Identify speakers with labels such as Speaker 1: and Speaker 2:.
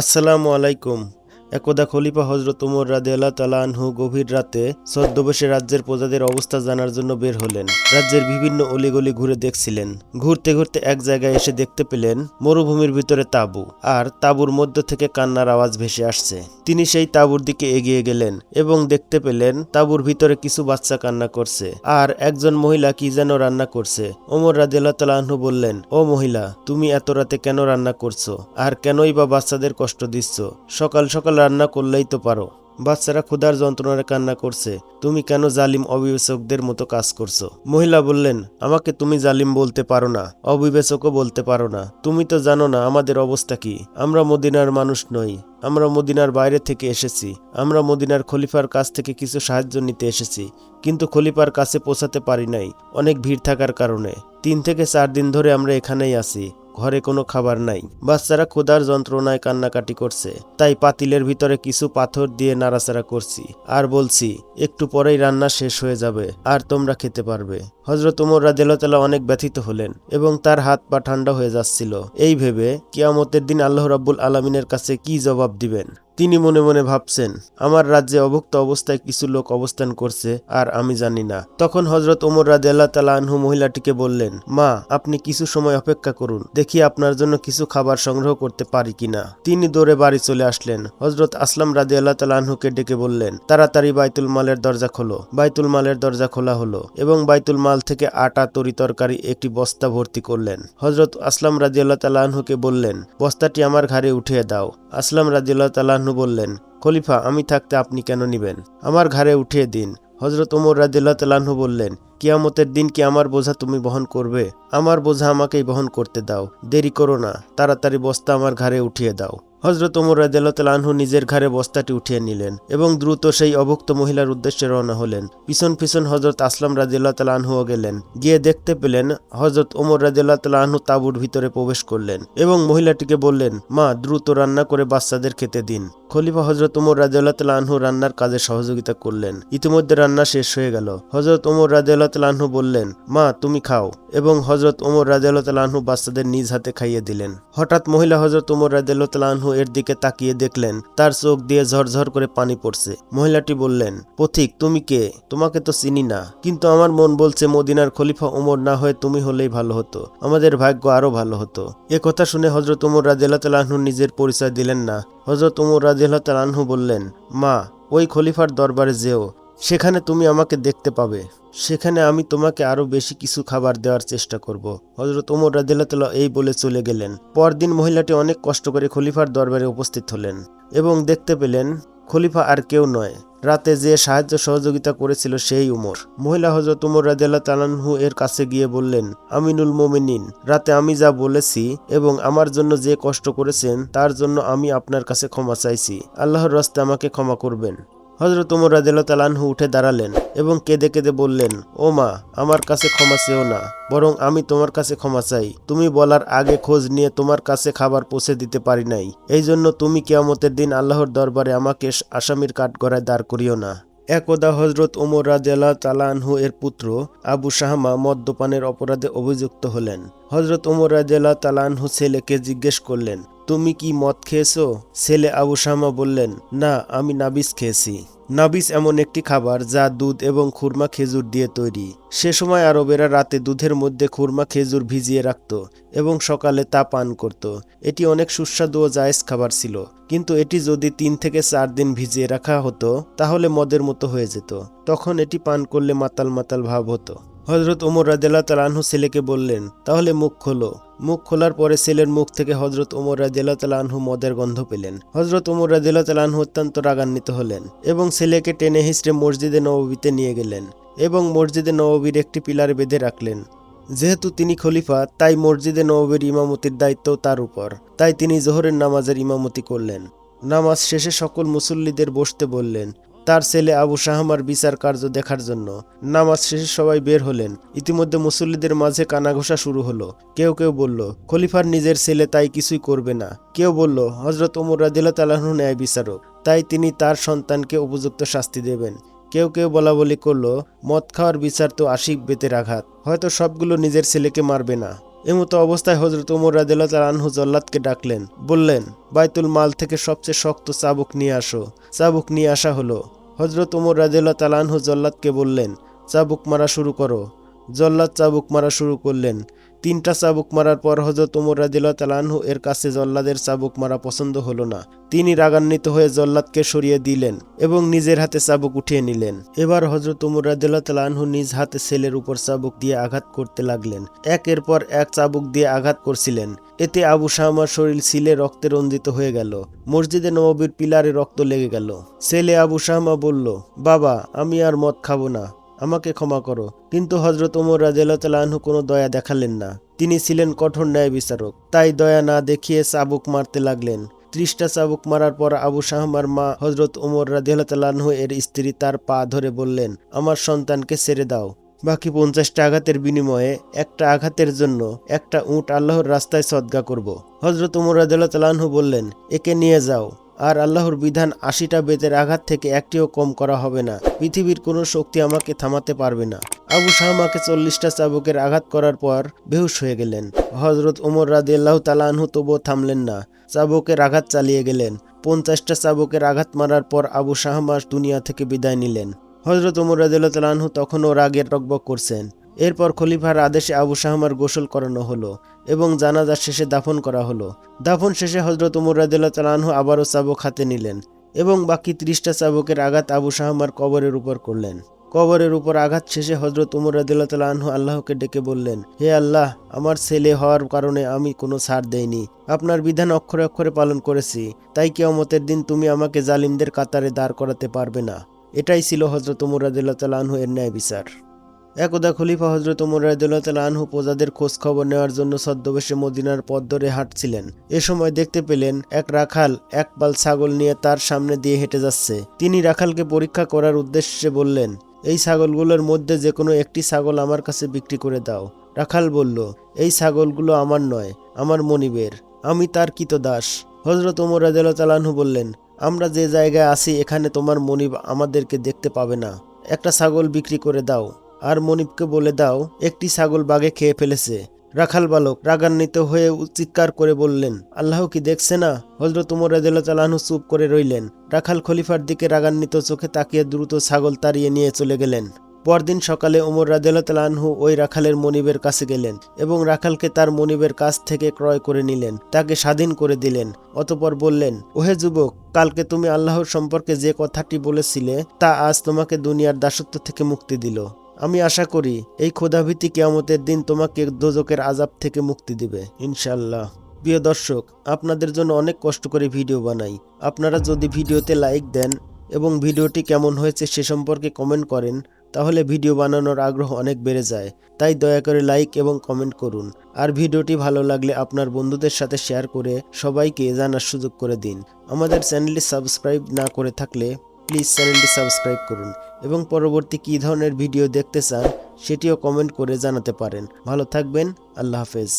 Speaker 1: আসসালামু আলাইকুম। একদা খলিফা হজরত উমর রাদে আল্লাহ তালা আনহু গভীর রাতে ছদ্মবেশে রাজ্যের প্রজাদের অবস্থা জানার জন্য বের হলেন। রাজ্যের বিভিন্ন অলিগলি ঘুরে দেখছিলেন। ঘুরতে ঘুরতে এক জায়গায় এসে দেখতে পেলেন মরুভূমির ভিতরে তাঁবু আর তাঁবুর মধ্য থেকে কান্নার আওয়াজ ভেসে আসছে। তিনি সেই তাঁবুর দিকে এগিয়ে গেলেন এবং দেখতে পেলেন তাঁবুর ভিতরে কিছু বাচ্চা কান্না করছে আর একজন মহিলা কি যেন রান্না করছে। ওমর রাদিয়াল্লাহ তালা আনহু বললেন, ও মহিলা, তুমি এত রাতে কেন রান্না করছ? আর কেনই বা বাচ্চাদের কষ্ট দিচ্ছ? সকাল সকাল রান্না করলেই তো পারো। বাচ্চারা ক্ষুধার যন্ত্রণায় কান্না করছে। তুমি কেন জালিম অবিবেচকদের মতো কাজ করছ? মহিলা বললেন, আমাকে তুমি জালিম বলতে পারো না, অবিবেচকও বলতে পারো না। তুমি তো জানো না আমাদের অবস্থা কি। আমরা মদিনার মানুষ নই। আমরা মদিনার বাইরে থেকে এসেছি। আমরা মদিনার খলিফার কাছ থেকে কিছু সাহায্য নিতে এসেছি। কিন্তু খলিফার কাছে পৌঁছাতে পারি নাই। অনেক ভিড় থাকার কারণে। তিন থেকে চার দিন ধরে আমরা এখানেই আছি। ঘরে কোনো খাবার নাই। বাচ্চারা ক্ষুধার যন্ত্রণায় কান্নাকাটি করছে। তাই পাতিলের ভিতরে কিছু পাথর দিয়ে নাড়াচাড়া করছি। আর বলছি, একটু পরেই রান্না শেষ হয়ে যাবে, আর তোমরা খেতে পারবে। হজরত উমর রাজেলতলা অনেক ব্যথিত হলেন এবং তার হাত পা ঠান্ডা হয়ে যাচ্ছিল। এই ভেবে কিয়ামতের দিন আল্লাহ রাব্বুল আলমিনের কাছে কি জবাব দিবেন? তিনি মনে মনে ভাবছেন, আমার রাজ্যে অভুক্ত অবস্থায় কিছু লোক অবস্থান করছে আর আমি জানি না। তখন হজরত ওমর রাজে আল্লাহ তালা আনহু মহিলাটিকে বললেন, মা, আপনি কিছু সময় অপেক্ষা করুন, দেখি আপনার জন্য কিছু খাবার সংগ্রহ করতে পারি কিনা। তিনি দৌড়ে বাড়ি চলে আসলেন। হজরত আসলাম রাজে আল্লাহ তালা আনহুকে ডেকে বললেন, তাড়াতাড়ি বাইতুল মালের দরজা খোলো। বাইতুল মালের দরজা খোলা হলো এবং বাইতুল মাল থেকে আটা, তরি তরকারি, একটি বস্তা ভর্তি করলেন। হজরত আসলাম রাজি আল্লাহ তালা আনহুকে বললেন, বস্তাটি আমার ঘাড়ে উঠিয়ে দাও। আসলাম রাজিউল্লাহ তাল্লাহ্ন বললেন, খলিফা, আমি থাকতে আপনি কেন নিবেন? আমার ঘাড়ে উঠিয়ে দিন। হজরত ওমর রাজিল্লা তাল্লাহ্ন বললেন, কিয়ামতের দিন কি আমার বোঝা তুমি বহন করবে। আমার বোঝা আমাকেই বহন করতে দাও। দেরি করো না। তাড়াতাড়ি বস্তা আমার ঘাড়ে উঠিয়ে দাও। হজরত ওমর রাজু নিজের ঘাড়ে বস্তাটি উঠিয়ে নিলেন এবং দ্রুত সেই অভুক্ত মহিলার উদ্দেশ্যে রওনা হলেন। পিছন পিছন হজরত আসলাম রাজিল্লাহ তালাহুও গেলেন। গিয়ে দেখতে পেলেন হজরত ওমর রাজিল্লাহ তাঁবুর ভিতরে প্রবেশ করলেন এবং মহিলাটিকে বললেন, মা, দ্রুত রান্না করে বাচ্চাদের খেতে দিন। খলিফা হজরত উমর রাজিউল্লাহ তালাহু রান্নার কাজে সহযোগিতা করলেন। ইতিমধ্যে রান্না শেষ হয়ে গেল। হজরত ওমর তালাহু বললেন, মা, তুমি খাও। এবং হজরত ওমর তালাহু বাচ্চাদের নিজ হাতে খাইয়ে দিলেন। হঠাৎ মহিলা হজরত ওমর তালাহু এর দিকে তাকিয়ে দেখলেন, তার চোখ দিয়ে ঝরঝর করে পানি পড়ছে। মহিলাটি বললেন, পথিক, তুমি কে? তোমাকে তো চিনি না। কিন্তু আমার মন বলছে, মদিনার খলিফা ওমর না হয়ে তুমি হলেই ভালো হতো। আমাদের ভাগ্য আরও ভালো হতো। এ কথা শুনে হজরত ওমর তালাহু নিজের পরিচয় দিলেন না। হজরত উমর রাজিল্লা তালাহু বললেন মা ওই খলিফার দরবারে যেও। সেখানে তুমি আমাকে দেখতে পাবে। সেখানে আমি তোমাকে আরও বেশি কিছু খাবার দেওয়ার চেষ্টা করব। হজরত উমর রাজিয়াল্লাহ এই বলে চলে গেলেন। পরদিন মহিলাটি অনেক কষ্ট করে খলিফার দরবারে উপস্থিত হলেন এবং দেখতে পেলেন, খলিফা আর কেউ নয়। রাতে যে সাহায্য সহযোগিতা করেছিল সেই উমর। মহিলা হজরত উমর রাজিয়াল্লাহ তালানহু এর কাছে গিয়ে বললেন, আমিনুল মোমিনিন, রাতে আমি যা বলেছি এবং আমার জন্য যে কষ্ট করেছেন, তার জন্য আমি আপনার কাছে ক্ষমা চাইছি। আল্লাহর রাস্তে আমাকে ক্ষমা করবেন। হজরত রাজিয়াল্লাহ তালানহু উঠে দাঁড়ালেন এবং কেঁদে কেঁদে বললেন, ও মা, আমার কাছে ক্ষমা চেও না, বরং আমি তোমার কাছে ক্ষমা চাই। তুমি বলার আগে খোঁজ নিয়ে তোমার কাছে খাবার পৌঁছে দিতে পারি নাই। এই জন্য তুমি কেয়ামতের দিন আল্লাহর দরবারে আমাকে আসামির কাঠগড়ায় দাঁড় করিও না। একদা হজরত ওমর রাজিয়াল্লাহ তালানহু এর পুত্র আবু শাহমা মদ্যপানের অপরাধে অভিযুক্ত হলেন। হজরত ওমর রাজেলা তালানহু ছেলেকে জিজ্ঞেস করলেন তুমি কি মদ খেয়েছো? ছেলে আবু শাহমা বললেন, না, আমি নাবিস খেয়েছি। নাবিস এমন একটি খাবার যা দুধ এবং খুরমা খেজুর দিয়ে তৈরি। সে সময় আরবেরা রাতে দুধের মধ্যে খুরমা খেজুর ভিজিয়ে রাখত এবং সকালে তা পান করত। এটি অনেক সুস্বাদু ও জায়েজ খাবার ছিল। কিন্তু এটি যদি তিন থেকে চার দিন ভিজিয়ে রাখা হতো, তাহলে মদের মতো হয়ে যেত। তখন এটি পান করলে মাতাল মাতাল ভাব হতো। হজরত ওমর রাজেলা তালানহু ছেলেকে বললেন, তাহলে মুখ খোলো। মুখ খোলার পরে ছেলের মুখ থেকে হজরত ওমর রাজেলা তালানহু মদের গন্ধ পেলেন। হজরত ওমর রাজেলা তালানহু অত্যন্ত রাগান্বিত হলেন এবং ছেলেকে টেনে হিসড়ে মসজিদে নববীতে নিয়ে গেলেন এবং মসজিদে নববীর একটি পিলার বেঁধে রাখলেন। যেহেতু তিনি খলিফা, তাই মসজিদে নববীর ইমামতির দায়িত্ব তার উপর। তাই তিনি জোহরের নামাজের ইমামতি করলেন। নামাজ শেষে সকল মুসল্লিদের বসতে বললেন তার ছেলে আবু শাহমার বিচার কার্য দেখার জন্য। নামাজ শেষে সবাই বের হলেন। ইতিমধ্যে মুসল্লিদের মাঝে কানাঘোষা শুরু হলো। কেউ কেউ বলল, খলিফার নিজের ছেলে তাই কিছুই করবে না। কেউ বলল হজরত ওমর রাদিল্লা তালাহু ন্যায় বিচারক। তাই তিনি তার সন্তানকে উপযুক্ত শাস্তি দেবেন। কেউ কেউ বলা বলি করল, মদ খাওয়ার বিচার তো আশিক বেতের আঘাত। হয়তো সবগুলো নিজের ছেলেকে মারবে না। এমতো অবস্থায় হজরত উমর রাদিল্লাহ আনহু জল্লাদকে ডাকলেন, বললেন, বাইতুল মাল থেকে সবচেয়ে শক্ত চাবুক নিয়ে আসো। চাবুক নিয়ে আসা হলো। হজরত উমর রাদিল্লাহ তালানহু জল্লাদকে বললেন, চাবুক মারা শুরু করো। জল্লাদ চাবুক মারা শুরু করলেন। তিনটা চাবুক মারার পর হজরত উমর রাদিল্লাহ তালানহু এর কাছে জল্লাদের চাবুক মারা পছন্দ হলো না। তিনি রাগান্বিত হয়ে জল্লাদকে সরিয়ে দিলেন এবং নিজের হাতে চাবুক উঠিয়ে নিলেন। এবার হজরত উমর রাদিল্লাহ তালানহু নিজ হাতে ছেলের উপর চাবুক দিয়ে আঘাত করতে লাগলেন। একের পর এক চাবুক দিয়ে আঘাত করছিলেন। এতে আবু শাহমার শরীর সিলে রক্তে রঞ্জিত হয়ে গেল। মসজিদে নববীর পিলারে রক্ত লেগে গেল। ছেলে আবু শাহমা বলল, বাবা, আমি আর মদ খাব না। আমাকে ক্ষমা করো। কিন্তু হজরত ওমর রাজু কোনো দয়া দেখালেন না। তিনি ছিলেন কঠোর ন্যায় বিচারক। তাই দয়া না দেখিয়ে চাবুক মারতে লাগলেন। ত্রিশটা চাবুক মারার পর আবু শাহমার মা হজরত ওমর রাজিয়ালতালাহু এর স্ত্রী তার পা ধরে বললেন, আমার সন্তানকে ছেড়ে দাও। বাকি পঞ্চাশটা আঘাতের বিনিময়ে একটা আঘাতের জন্য একটা উট আল্লাহর রাস্তায় সদ্গা করব। হজরত উমর রাজু বললেন, একে নিয়ে যাও। আর আল্লাহর বিধান আশিটা বেতের আঘাত থেকে একটিও কম করা হবে না। পৃথিবীর কোনো শক্তি আমাকে থামাতে পারবে না। আবু শাহমাকে চল্লিশটা চাবুকের আঘাত করার পর বেহুশ হয়ে গেলেন। হজরত ওমর রাদি আল্লাহ তালাহু তবুও থামলেন না। চাবুকের আঘাত চালিয়ে গেলেন। পঞ্চাশটা চাবুকের আঘাত মারার পর আবু শাহমাস দুনিয়া থেকে বিদায় নিলেন। হজরত ওমর রাদিল্লাহ তালাহু তখনও রাগের রকবক করছেন। এরপর খলিফার আদেশে আবু শাহমার গোসল করানো হলো এবং জানাজা শেষে দাফন করা হলো। দাফন শেষে হজরত উমর রাদিল্লাহ তালাহু আবারও চাবুক হাতে নিলেন এবং বাকি ত্রিশটা চাবুকের আঘাত আবু শাহমার কবরের উপর করলেন। কবরের উপর আঘাত শেষে হজরত উমর রাদিল্লাহ তালাহু আল্লাহকে ডেকে বললেন, হে আল্লাহ, আমার ছেলে হওয়ার কারণে আমি কোনো ছাড় দেইনি। আপনার বিধান অক্ষরে অক্ষরে পালন করেছি। তাই কেয়ামতের দিন তুমি আমাকে জালিমদের কাতারে দাঁড় করাতে পারবে না। এটাই ছিল হজরত উমর তালাহু এর ন্যায় বিচার। একদা খলিফা হজরত উমর রাদিল্লাহ আনহু প্রজাদের খোঁজ খবর নেওয়ার জন্য ছদ্মবেশে মদিনার পথ ধরে হাঁটছিলেন। এ সময় দেখতে পেলেন, এক রাখাল, এক পাল ছাগল নিয়ে তার সামনে দিয়ে হেঁটে যাচ্ছে। তিনি রাখালকে পরীক্ষা করার উদ্দেশ্যে বললেন, এই ছাগলগুলোর মধ্যে যে কোনো একটি ছাগল আমার কাছে বিক্রি করে দাও। রাখাল বলল, এই ছাগলগুলো আমার নয়, আমার মনিবের। আমি তার কিত দাস। হজরত ওমর আনহু বললেন, আমরা যে জায়গায় আছি, এখানে তোমার মনিব আমাদেরকে দেখতে পাবে না। একটা ছাগল বিক্রি করে দাও। আর মনিবকে বলে দাও, একটি ছাগল বাগে খেয়ে ফেলেছে। রাখাল বালক রাগান্বিত হয়ে চিৎকার করে বললেন, আল্লাহ কি দেখছে না? হজরত উমর তালাহু চুপ করে রইলেন। রাখাল খলিফার দিকে রাগান্বিত চোখে তাকিয়ে দ্রুত ছাগল তাড়িয়ে নিয়ে চলে গেলেন। পরদিন সকালে রাদিল্লাহ তালাহু ওই রাখালের মনিবের কাছে গেলেন এবং রাখালকে তার মনিবের কাছ থেকে ক্রয় করে নিলেন, তাকে স্বাধীন করে দিলেন। অতপর বললেন, ওহে যুবক, কালকে তুমি আল্লাহর সম্পর্কে যে কথাটি বলেছিলে, তা আজ তোমাকে দুনিয়ার দাসত্ব থেকে মুক্তি দিল। আমি আশা করি এই ক্ষোধাভীতি কেয়ামতের দিন তোমাকে দোজকের আজাব থেকে মুক্তি দিবে ইনশাল্লাহ প্রিয় দর্শক, আপনাদের জন্য অনেক কষ্ট করে ভিডিও বানাই। আপনারা যদি ভিডিওতে লাইক দেন এবং ভিডিওটি কেমন হয়েছে সে সম্পর্কে কমেন্ট করেন, তাহলে ভিডিও বানানোর আগ্রহ অনেক বেড়ে যায়। তাই দয়া করে লাইক এবং কমেন্ট করুন। আর ভিডিওটি ভালো লাগলে আপনার বন্ধুদের সাথে শেয়ার করে সবাইকে জানার সুযোগ করে দিন। আমাদের চ্যানেলটি সাবস্ক্রাইব না করে থাকলে প্লিজ চ্যানেলটি সাবস্ক্রাইব করুন এবং পরবর্তী কী ধরনের ভিডিও দেখতে চান, সেটিও কমেন্ট করে জানাতে পারেন। ভালো থাকবেন, আল্লাহ হাফেজ।